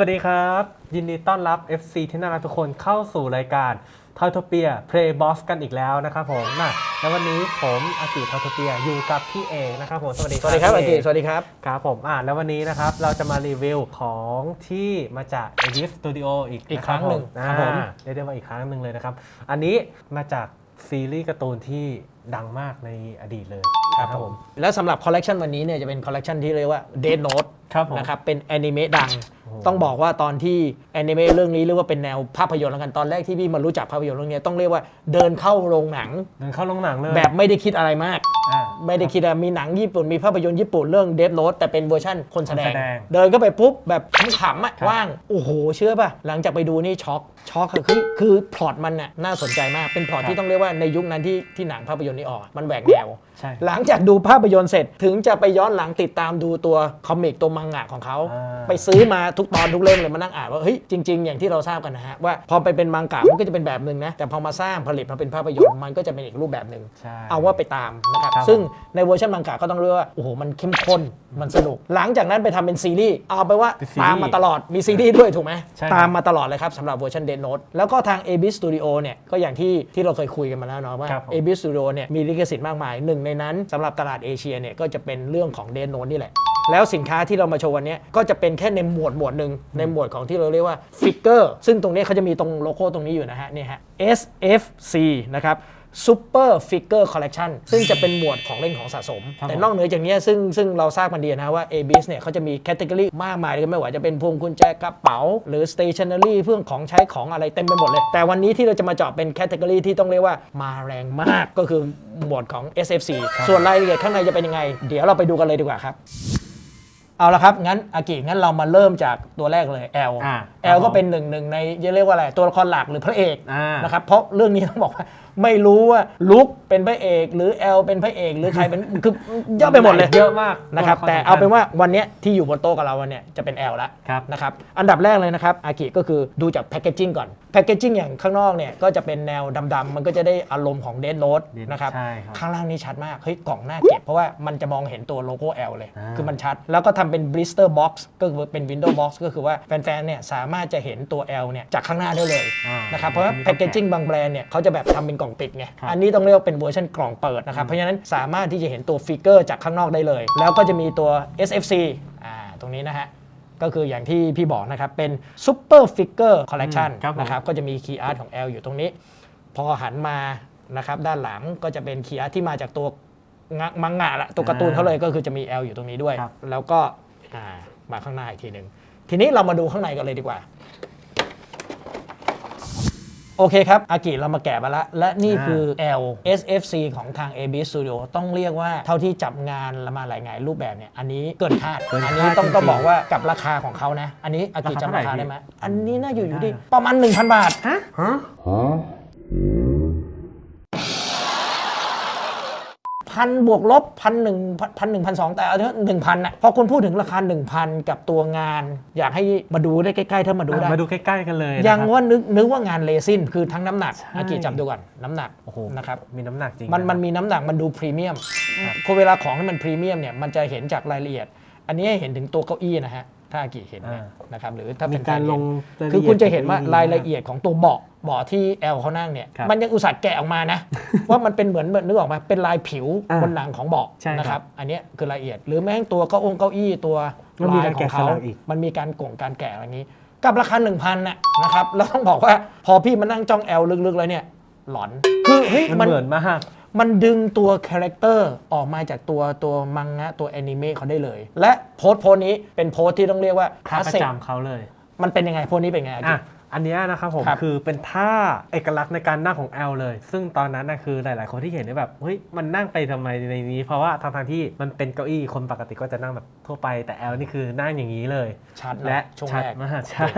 สวัสดีครับ ยินดีต้อนรับ FC ที่น่ารักทุกคนเข้าสู่รายการทอยโทเปีย Play Boss กันอีกแล้วนะครับผมนะแล้ววันนี้ผมอากิทอยโทเปียอยู่กับพี่เอกนะครับผมสวัสดีสวัสดีครับอาพี่กิเสวัสดีครับครับผมอ่าแล้ววันนี้นะครับเราจะมารีวิวของที่มาจาก e d i f Studio อีกอีกะครั้งหนึ่งอ่าครับผมเรียกได้ว่าอีกครั้งหนึ่งเลยนะครับ อันนี้มาจากซีรีส์การ์ตูนที่ดังมากในอดีตเลยนะแล้วสำหรับคอลเลกชันวันนี้เนี่ยจะเป็นคอลเลกชันที่เรียกว่า Dead Note ครับผมนะครับเป็นแอนิเมะดังโอ้โห ต้องบอกว่าตอนที่แอนิเมะเรื่องนี้เรียกว่าเป็นแนวภาพยนตร์แล้วกันตอนแรกที่พี่มารู้จักภาพยนตร์เรื่องนี้ต้องเรียกว่าเดินเข้าโรงหนัง เดินเข้าโรงหนังเลยแบบไม่ได้คิดอะไรมากอ่าไม่ได้คิดอะมีหนังญี่ปุ่นมีภาพยนตร์ญี่ปุ่นเรื่อง Death Note แต่เป็นเวอร์ชั่นคนแสดคนงแสดงเดินเข้าไปปุ๊บแบบขำๆอะครับว่างโอ้โหเชื่อป่ะ หลังจากไปดูนี่ช็อกช็อกอะคือคือพล็อตมันน่ะน่าสนใจมากเป็นพล็อตที่ต้องเรียกว่าในยุคนั้นที่ที่หนังภาพยนตร์นี้ออกอะมันแหวกแนวใช่หลังจากดูภาพยนตร์เสร็จถึงจะไปย้อนหลังติดตามดูตัวคอมิกตัวมังงะของเขาอ่าไปซื้อมาทุกตอนทุกเล่มเลยมานั่งอ่านว่าเฮ้ยจริง ๆ อย่างที่เราทราบกันนะฮะว่าพอไปเป็นมังกะมันก็จะเป็นแบบหนึ่งนะแต่พอมาสร้างผลิตมาเป็นภาพยนตร์มันก็จะเป็นอีกรูปแบบหนึ่งใช่ เอาว่าไปตามนะครับครับ ซึ่งในเวอร์ชันมังกะก็ต้องเรียกว่าโอ้โหมันเข้มข้นมันสนุก หลังจากนั้นไปทำเป็นซีรีส์เอาไปว่าเป็นซีรีส์ตามมาตลอดมีซีรีส์ด้วยถูกไหมใช่ครับ ตามมาตลอดเลยครับสำหรับเวอร์ชันเดนโนตแล้วก็ทาง a b Studio เนี่ยก็อย่างที่ที่เราเคยคุยกันมาแล้วเนาะว่า ครับผม a b Studio เนี่ยมีลิขสิทธิ์มากมายหนึ่งในนั้นสำหรับตลาดเอเชียเนี่ยก็จะเป็นเรื่องของเดนโนตนี่แหละ แล้วสินค้าที่เรามาโชว์วันนี้ก็จะเป็นแค่ในหมวดหมวดหนึ่งในหมวดของที่เราเรียกว่าฟิกเกอร์ซึ่งตรงนี้เขาจะมีตรงโลโก้ตรงนี้อยู่นะฮะนี่ฮะ SFC นะครับ Super Figure Collection ซึ่งจะเป็นหมวดของเล่นของสะสมครับแต่ผมนอกเหนือจากนี้ซึ่งซึ่งเราทราบกันดีนะว่า a b i s เนี่ยเขาจะมีแคตตากรีมากมายเลยไม่ว่าจะเป็นพวงกุญแจกระเป๋า หรือ stationery เพื่องของใช้ของอะไรเต็มไปหมดเลย แต่วันนี้ที่เราจะมาเจาะเป็นแคตตากรีที่ต้องเรียกว่ามาแรงมากก็คือหมวดของ SFC ส่วนรายละเอียดข้างในจะเป็นยังไง เดี๋ยวเราไปดูกันเลยดีกว่าครับ เอาละครับงั้นอากิงั้นเรามาเริ่มจากตัวแรกเลย L อ่า L ครับผมก็เป็นหนึ่งหนึ่งในจะเรียกว่าอะไรตัวละครหลักหรือพระเอกอ่านนะครับเพราะเรื่องนี้ต้องบอกว่าไม่รู้ว่าลุกเป็นพระเอก หรือ L เป็นพระเอกหรือใครเป็นคือเยอะไปหมดเลยเยอะมากนะครับตัวละครแต่สำคัญเอาเป็นว่าวันเนี้ยที่อยู่บนโต๊ะกับเราวันเนี้ยจะเป็น L ละครับนะครับอันดับแรกเลยนะครับอากิก็คือดูจากแพคเกจจิ้งก่อนแพคเกจจิ้งอย่างข้างนอกเนี่ยก็จะเป็นแนวดำๆมันก็จะได้อารมณ์ของเดนโ t Death นะครับใช่ครับข้างล่างนี่ชัดมากเฮ้ยกล่องหน้าเก็บเพราะว่ามันจะมองเห็นตัวโลโก้ L เลยอ่าคือมันชัด แล้วก็ทำเป็น blister box ก็คือเป็น window box ก็คือว่าแฟนๆเนี่ยสามารถจะเห็นตัว L เนี่ยจากข้างหน้าได้เลยอ่านนะครับเพราะว่าไม่แพต้องคเกจจิ้งบางแบรนด์เนี่ยเขาจะแบบทำเป็นกล่องปิดไงครับ อันนี้ต้องเรียกว่าเป็นเวอร์ชันกล่องเปิดนะครับเพราะฉะนั้นสามารถที่จะเห็นตัวฟิกเกอร์จากข้างนอกได้เลย แล้วก็จะมีตัว SFC อ่าตรงนี้นะฮะก็คืออย่างที่พี่บอกนะครับเป็น Super Figure Collection อืมครับผม นะครับก็จะมีคีย์อาร์ตของ L อยู่ตรงนี้ พอหันมานะครับด้านหลังก็จะเป็นคีย์อาร์ตที่มาจากตัวงะมังงะละตัวการ์ตูนเขาเลยก็คือจะมี L อยู่ตรงนี้ด้วย ครับ แล้วก็อ่ามาข้างหน้าอีกทีหนึ่ง ทีนี้เรามาดูข้างในกันเลยดีกว่า โอเคครับ อากิเรามาแกะมาแล้วและนี่คือ L SFC ของทาง AB Studio ต้องเรียกว่าเท่าที่จับงานมาหลายงานรูปแบบเนี่ย อันนี้เกินคาด เกินคาดอันนี้ต้องจริงๆต้องบอกว่ากับราคาของเขานะ อันนี้อากิราคาจำราคาเท่าไหร่ ได้ไหมพี่อันนี้น่าอยู่อยู่ได้ที่ประมาณ 1,000 บาท ฮะ พันบวกลบพันหนึ่งพันหนึ่งพันสองแต่เอาเถอะหนึ่งพันอะพอคุณพูดถึงราคา1,000กับตัวงาน อยากให้มาดูได้ใกล้ๆถ้ามาดูได้ มาดูใกล้ๆกันเลยยังนะครับว่านึกนึกว่างานเลซินคือทั้งน้ำหนักใช่อากิจับดูก่อนน้ำหนักโอ้โหนะครับมีน้ำหนักจริงมันนะมันมีน้ำหนักมันดูพรีเมียมครับคือเวลาของที่มันพรีเมียมเนี่ยมันจะเห็นจากรายละเอียด อันนี้ให้เห็นถึงตัวเก้าอี้นะฮะถ้าอากิเห็นเนี่ยอ่านะครับหรือถ้ามีเป็นการแฟนลเห็งนรายละคือเอียดคุณจะเห็นว่าดีรายละเอียดของตัวเบาะเบาะที่แอลเขานั่งเนี่ยครับมันยังอุตส่าห์แกะออกมานะ ว่ามันเป็นเหมือนนึกออกไหมาเป็นลายผิวอ่าบนหนังของเบาะใช่ครับนะครับอันเนี้ยคือรายละเอียดหรือแม้กระทั่งตัวเก้าองเก้าอี้ตัวมันมีลายการขอแกะงเขาสลักอีกมันมีการโก่งการแกะอะไรอย่างนี้ กับราคา1,000น่ะนะครับแล้วต้องบอกว่าพอพี่มานั่งจ้องแอลลึกๆแล้วเนี่ยหลอนคือเฮ้ยมันมันเหมือนมากมันดึงตัวคาแรคเตอร์ออกมาจากตัวตัวมังงะตัวแอนิเมะเขาได้เลย และโพสต์โพสต์นี้เป็นโพสต์ที่ต้องเรียกว่าคลาท่าสประสิกจำเขาเลย มันเป็นยังไงโพสต์นี้เป็นไงอากิอะ อันเนี้ยนะครับผมครับคือเป็นท่าเอกลักษณ์ในการนั่งของแอลเลย ซึ่งตอนนั้นนะคือหลาย ๆ คนที่เห็นเนี่ยแบบเฮ้ยมันนั่งไปทำไมในนี้ เพราะว่าทางทางๆที่มันเป็นเก้าอี้คนปกติก็จะนั่งแบบทั่วไปแต่แอลนี่คือนั่งอย่างนี้เลย ชัดนและช่วงชัดแรก มากใช่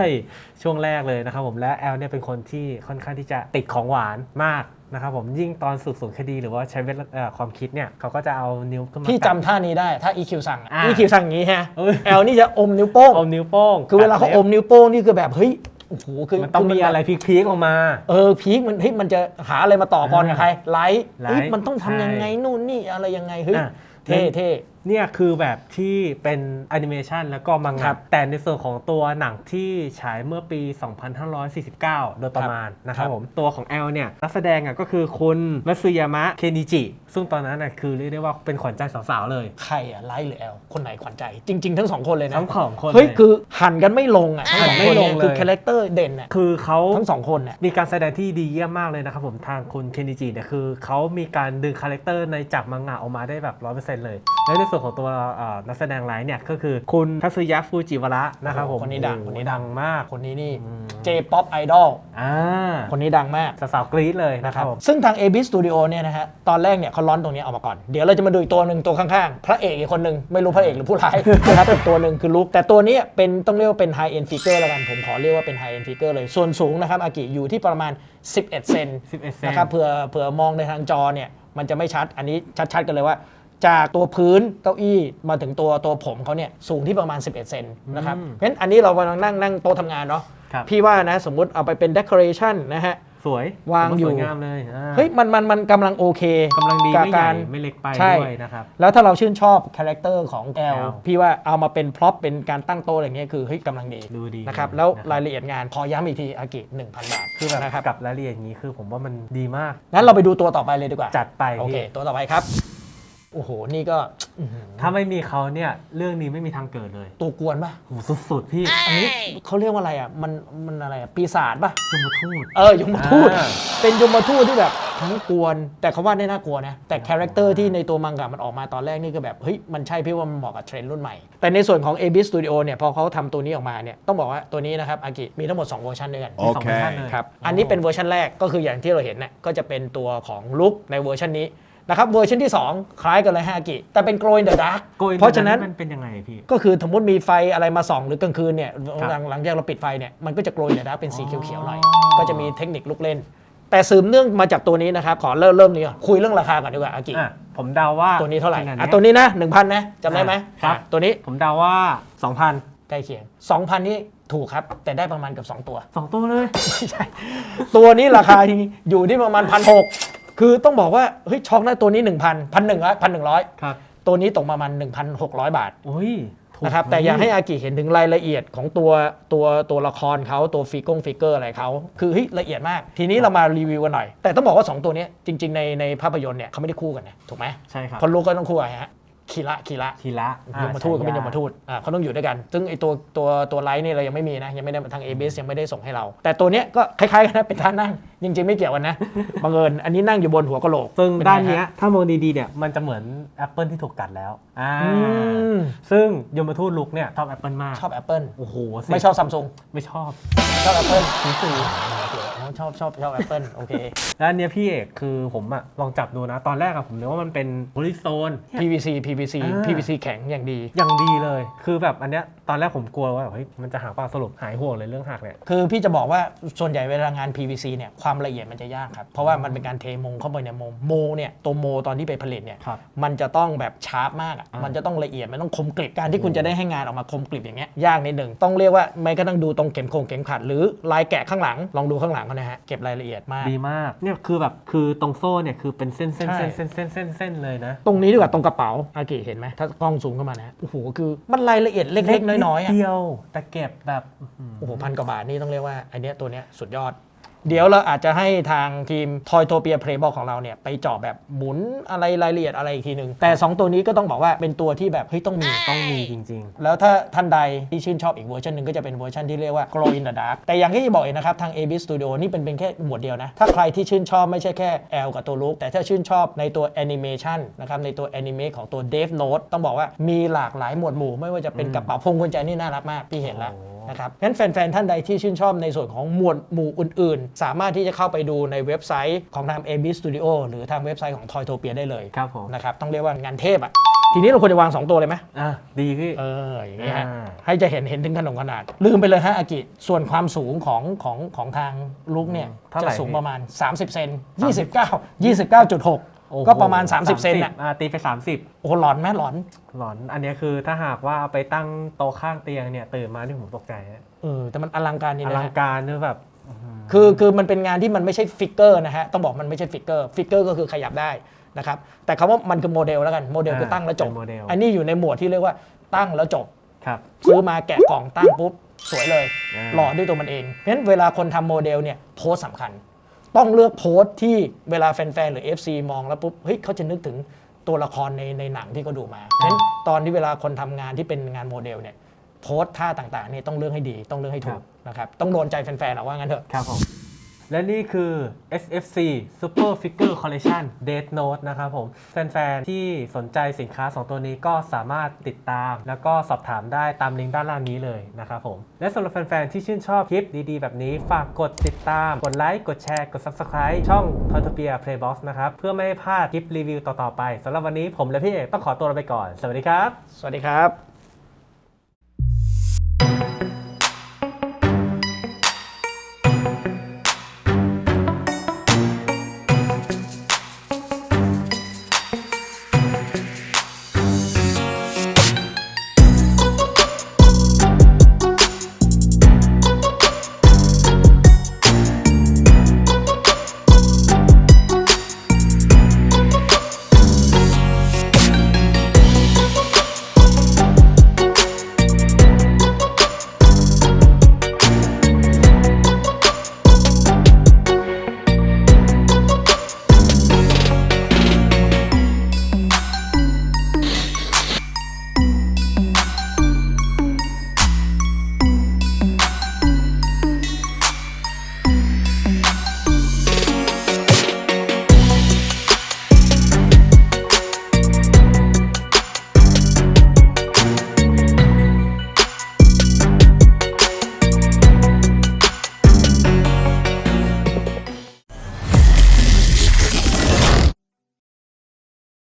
ช่วงแรกเลยนะครับผมและแอลเนี่ยเป็นคนที่ค่อนข้างที่จะติดของหวานมากนะครับผมยิ่งตอนสืบสวนคดีหรือว่าใช้เวลาเอ่อความคิดเนี่ยเขาก็จะเอานิ้วขึ้นมาพี่กัดจำท่านี้ได้ถ้า EQ สั่ง อ่า EQ สั่งอย่างนี้ฮะ เอ้ยแอลนี่จะอมนิ้วโป้ง เอานิ้วโป้งคือเวลาเขาอมนิ้วโป้งนี่คือแบบเฮ้ยโอ้โหคือมันต้องคืมีอะไรพีคๆออกมา เออพีคมันเฮ้ยมันจะหาอะไรมาต่อกรกับใครไลท์ไลท์เฮ้ยมันต้องทำยังไงใช่นู่นนี่อะไรยังไงเฮ้ยอะเท่เท่ เนี่ยคือแบบที่เป็นแอนิเมชันแล้วก็มังครังะบแต่ในส่วนของตัวหนังที่ฉายเมื่อปี 2549 โดยประมาณนะครัครับบผมตัวของแอลเนี่ยนักแสดงอะก็คือคุณมัตสึยามะ เคนิจิ ซึ่งตอนนั้นน่ะคือเรียกได้ว่าเป็นขวัญใจสาวๆเลย ใครอะไลท์หรือแอล คนไหนขวัญใจ จริง ๆ ทั้งสองคนเลยนะทั้งสองคนเฮ้ยเลยคือหันกันไม่ลงอะทั้งสองหันไม่คนลเนี่งยเลยคือคาแรคเตอร์เด่นอะคือเขาทั้งสองคนเนี่ยมีการแสดงที่ดีเยี่ยมมากเลยนะครับผมทางคุณเคนนิจิเนี่ยคือเขามีการดึงคาแรคเตอร์ในจากมังงะออกมาได้แบบร้อยเปอร์เซ็นต์เลยและในส่วนของตัวเอ่อนักแสดงไลน์เนี่ยก็คือคุณทัศยะฟูจิวระนะครับผมคนนี้ดังโอ้โหคนนี้ดังมากคนนี้นี่อืม J-POP Idol อ่าคนนี้ดังมากสาวๆกรี๊ดเลยนะนะคครัรับบผมซึ่งทาง AB Studio เนี่ยนะฮะตอนแรกเนี่ยเขาร้อนตรงนี้ออกมาก่อน เดี๋ยวเราจะมาดูอีกตัวหนึ่งตัวข้างๆ พระเอกอีกคนหนึ่งไม่รู้พระเอกหรือผู้ร้ายนะครับอีกตัวหนึ่งคือลุกแต่ตัวนี้เป็นต้องเรียกว่าเป็น High End Figure แล้วกันผมขอเรียกว่าเป็น High End Figure เลยส่วนสูงนะครับอากิอยู่ที่ประมาณ11เซน11 เซนนะครับเผื่อเผื่อมองในทางจอเนี่ยมันจะไม่ชัดอันนี้ชัดๆกันเลยว่า จากตัวพื้นเก้าอี้มาถึงตัวตัวผมเขาเนี่ยสูงที่ประมาณ 11 เซนนะครับอืมเพราะฉะนั้นอันนี้เรากำลังนั่งนั่งโต๊ะทำงานเนาะครับพี่ว่านะสมมุติเอาไปเป็น decoration นะฮะ สวยวางอยู่ สวยงามเลยอ่าเฮ้ยมันมันมันกำลังโอเคกำลังดีกับไม่ใหญ่การ ไม่เล็กไปใช่ ด้วยนะครับ แล้วถ้าเราชื่นชอบคาแรคเตอร์ของแอล L พี่ว่าเอามาเป็นพร็อพเป็นการตั้งโต๊ะอะไรเงี้ยคือเฮ้ยกำลังดีดูดีนะครับเลยแล้วนะครับ รายละเอียดงานขอย้ำอีกทีอากิ1,000 บาทคือแบบนะครับกับรายละเอียดอย่างนี้คือผมว่ามันดีมาก งั้นเราไปดูตัวต่อไปเลยดีกว่าจัดไปโอเคพี่ ตัวต่อไปครับ โอ้โห นี่ก็อื้อหือถ้าไม่มีเขาเนี่ยเรื่องนี้ไม่มีทางเกิดเลยตัวกวนป่ะ โหสุดๆพี่อันนี้เขาเรียกว่าอะไรอะ มัน มันอะไรอะ ปีศาจป่ะ ยมทูต เออ ยมทูต อ่า เป็นยมทูตที่แบบทั้งกวน แต่เขาว่าได้น่ากลัวนะ แต่คาแรคเตอร์ที่ในตัวมังกะมันออกมาตอนแรกนี่ก็แบบ เฮ้ย มันใช่พี่ว่ามันเหมาะกับเทรนด์รุ่นใหม่ แต่ในส่วนของ AB Studio เนี่ย พอเขาทำตัวนี้ออกมาเนี่ย ต้องบอกว่าตัวนี้นะครับ อากิ มีทั้งหมด 2 เวอร์ชันด้วยกัน มีสองเวอร์ชันเลย ครับ อันนี้เป็นเวอร์ชันแรกก็คืออย่างที่เราเห็นเนี่ยก็จะเป็นตัวของลุกในเวอร์ชันนี้ นะครับเวอร์ชันที่ 2 คล้ายกันเลยฮะอากิ แต่เป็น Glow in the Dark โกยเพราะฉะนั้นมันเป็นยังไงพี่ ก็คือสมมติมีไฟอะไรมาส่องหรือกลางคืนเนี่ยครับหลังหลังจากเราปิดไฟเนี่ยมันก็จะโกลยเนี่ยนะเป็นสีเขียวๆหน่อยอ๋อก็จะมีเทคนิคลูกเล่น แต่สืบเนื่องมาจากตัวนี้นะครับ ขอเริ่มเริ่มนี้ก่อนคุยเรื่องราคาก่อนดีกว่าอากิอะผมเดาว่าตัวนี้เท่าไหร่ขดอะยตัวนี้นะ1,000นะจำได้ไหมครับอะตัวนี้ผมเดาว่า 2,000ใกล้เคียง2,000นี่ถูกครับ แต่ได้ประมาณเกับ 2 ตัว 2 ตัวเลยไม่ใช่ ตัวนี้ราคาอยู่ที่ประมาณพันหก คือต้องบอกว่าเฮ้ยช็อกนะตัวนี้ 1,000 1,100 1,100ครับตัวนี้ตกประมาณ 1,600 บาทโอ้ยถูกนะครับแต่อยากให้อากิเห็นถึงรายละเอียดของตัวตัวตัวละครเขาตัวฟิกงฟิกเกอร์อะไรเขาคือเฮ้ยละเอียดมาก ทีนี้เรามารีวิวกันหน่อย แต่ต้องบอกว่า 2 ตัวเนี้ยจริง ๆ ในในภาพยนตร์เนี่ยเขาไม่ได้คู่กันนะถูกไหมใช่ครับเพราะลูกก็ต้องคู่กับฮะคีระคีระทีละยมทูตก็เป็นยมทูตอ่าเขาต้องอยู่ด้วยกัน ซึ่งไอตัวตัวตัวไลท์นี่เรายังไม่มีนะยังไม่ได้ทางเอ s ยังไม่ได้ส่งให้เรา แต่ตัวเนี้ยก็คล้ายๆกันนะเป็นท่านั่ง จริงๆไม่เกี่ยวกันนะบังเอิญอันนี้นั่งอยู่บนหัวกะโหลกซึ่งเป็ได้านเนี้ยฮะถ้ามองดีๆเนี่ยมันจะเหมือนแอปเปิลที่ถูกกัดแล้วอ่าอืม ซึ่งยมทูตลุกเนี่ยชอบแอปเปิลมากชอบ Apple โอ้โหสิไม่ชอบซัมซุงไม่ชอบชอบ Apple สีสีชอบชอบชอบ Apple โอเค แล้วอันเนี้ยพี่เอกคือผมอะลองจับดูนะ ตอนแรกอะผมนึกว่ามันเป็นโพลิโซน PVC PVC อ่า PVC แข็งอย่างดี อย่างดีเลย คือแบบอันเนี้ยตอนแรกผมกลัวว่าแบบเฮ้ยมันจะหักเปล่าสรุปหายห่วงเลยเรื่องหักเนี่ย คือพี่จะบอกว่าส่วนใหญ่เวลางาน PVC เนี่ยความละเอียดมันจะยากครับ เพราะว่ามันเป็นการเทโมเข้าไปในโมโมเนี่ยตัวโมตอนที่ไปผลิตเนี่ยครับมันจะต้องแบบชาร์ปมากอะอ่ามัมันจะต้องละเอียดมันต้องคมกริบการที่คุณจะได้ให้งานออกมาคมกริบอย่างเงี้ยยากนิดหนึ่งต้องเรียกว่าไม่ก็ต้องดูตรงเข็มโคงเข็มขัดหรือลายแกะข้างหลังลองดูข้างหลังเขานะฮะเก็บรายละเอียดมากดีมากเนี่ยคือแบบคือตรงโซ่เนี่ยคือเป็นเส้นเส้นใช่เส้นเส้นเส้นเส้นเส้นเลยนะ ตรงนี้ดีกว่าตรงกระเป๋าอากิเห็นไหมถ้ากล้องซูมเข้ามานะฮะโอ้โหคือมันรายละเอียดเล็กๆน้อยๆอะเดียวแต่เก็บแบบอื้อหือโอ้โหพันกว่าบาทนี่ต้องเรียกว่าอันเนี้ยตัวเนี้ยสุดยอด เดี๋ยวเราอาจจะให้ทางทีม Toy t o p i a Playbox ของเราเนี่ยไปเจาะแบบหมุนอะไรรายละเอียดอะไรอีกทีหนึ่งแต่ 2 ตัวนี้ก็ต้องบอกว่าเป็นตัวที่แบบเฮ้ยต้องมี ต้องมีจริงแล้วถ้าท่านใดที่ชื่นชอบอีกเวอร์ชันหนึ่งก็จะเป็นเวอร์ชันที่เรียกว่า Glow in the Dark แต่อย่างที่บอกเองนะครับ ทาง AB Studio นี่เป็นเป็นแค่หมวดเดียวนะ ถ้าใครที่ชื่นชอบไม่ใช่แค่ L กับตัวลุกแต่ถ้าชื่นชอบในตัวแอนิเมชันนะครับในตัวแอนิเมตของตัว Death Note ต้องบอกว่ามีหลากหลายหมวดหมู่ไม่ว่าจะเป็นกระเป๋าพวงกุญแจนี่น่ารักมากพี่เห็นแล้วโอ้ นะครับงั้นแฟนๆ ท่านใดที่ชื่นชอบในส่วนของหมวดหมู่อื่นๆ สามารถที่จะเข้าไปดูในเว็บไซต์ของทาง AB Studio หรือทางเว็บไซต์ของ Toytopia ได้เลยๆครับผมนะครับต้องเรียกว่างานเทพอะทีนี้เราควรจะวาง 2 ตัวเลยไหมอะดีพี่ เออ อย่างนี้ฮะอ่าให้จะเห็นเห็นถึงขนมขนาด ลืมไปเลยฮะอากิ ส่วนความสูงของของของทางลุกเนี่ยเท่าไหจะร่สูงพี่ประมาณ 30 เซน29 29.6โอ้โห ก็ประมาณ 30 เซนน่ะอะตีไป 30 โอ้โหหลอนไหมหลอน หลอน อันเนี้ยคือถ้าหากว่าเอาไปตั้งโต๊ะข้างเตียงเนี่ยตื่นมาที่ผมตกใจฮะเออแต่มันอลังการนี่อนะลังฮะการด้วยแบบอื้อหือคือคือมันเป็นงานที่มันไม่ใช่ฟิกเกอร์นะฮะต้องบอกมันไม่ใช่ฟิกเกอร์ฟิกเกอร์ก็คือขยับได้นะครับแต่คำว่ามันคือโมเดลแล้วกันโมเดลอ่าคือตั้งแล้วจบเป็นโมเดลอันนี้อยู่ในหมวดที่เรียกว่าตั้งแล้วจบครับซื้อมาแกะกล่องตั้งปุ๊บสวยเลยอ่าหล่อด้วยตัวมันเองเพราะฉะนั้นเวลาคนทำโมเดลเนี่ยโพสต์สำคัญ ต้องเลือกโพสต์ที่เวลาแฟนๆ หรือ FC มองแล้วปุ๊บเฮ้ยเขาจะนึกถึงตัวละครในในหนังที่เขาดูมาเพราะฉะนั้นตอนที่เวลาคนทำงานที่เป็นงานโมเดลเนี่ยโพสต์ท่าต่างๆเนี่ยต้องเลือกให้ดีต้องเลือกให้ถูกนะครับต้องโดนใจแฟนๆเอาว่างั้นเถอะครับผม และนี่คือ SFC Super Figure Collection Death Note นะครับผม แฟนๆ ที่สนใจสินค้า 2 ตัวนี้ก็สามารถติดตาม แล้วก็สอบถามได้ตามลิงก์ด้านล่างนี้เลยนะครับผม และสำหรับแฟนๆ ที่ชื่นชอบคลิปดีๆ แบบนี้ ฝากกดติดตาม กดไลค์ กดแชร์ กด Subscribe ช่อง t o t o p i a Playbox นะครับ เพื่อไม่ให้พลาดคลิปรีวิวต่อๆไปสำหรับวันนี้ผมและพี่เอกต้องขอตัวลาไปก่อน สวัสดีครับ สวัสดีครับ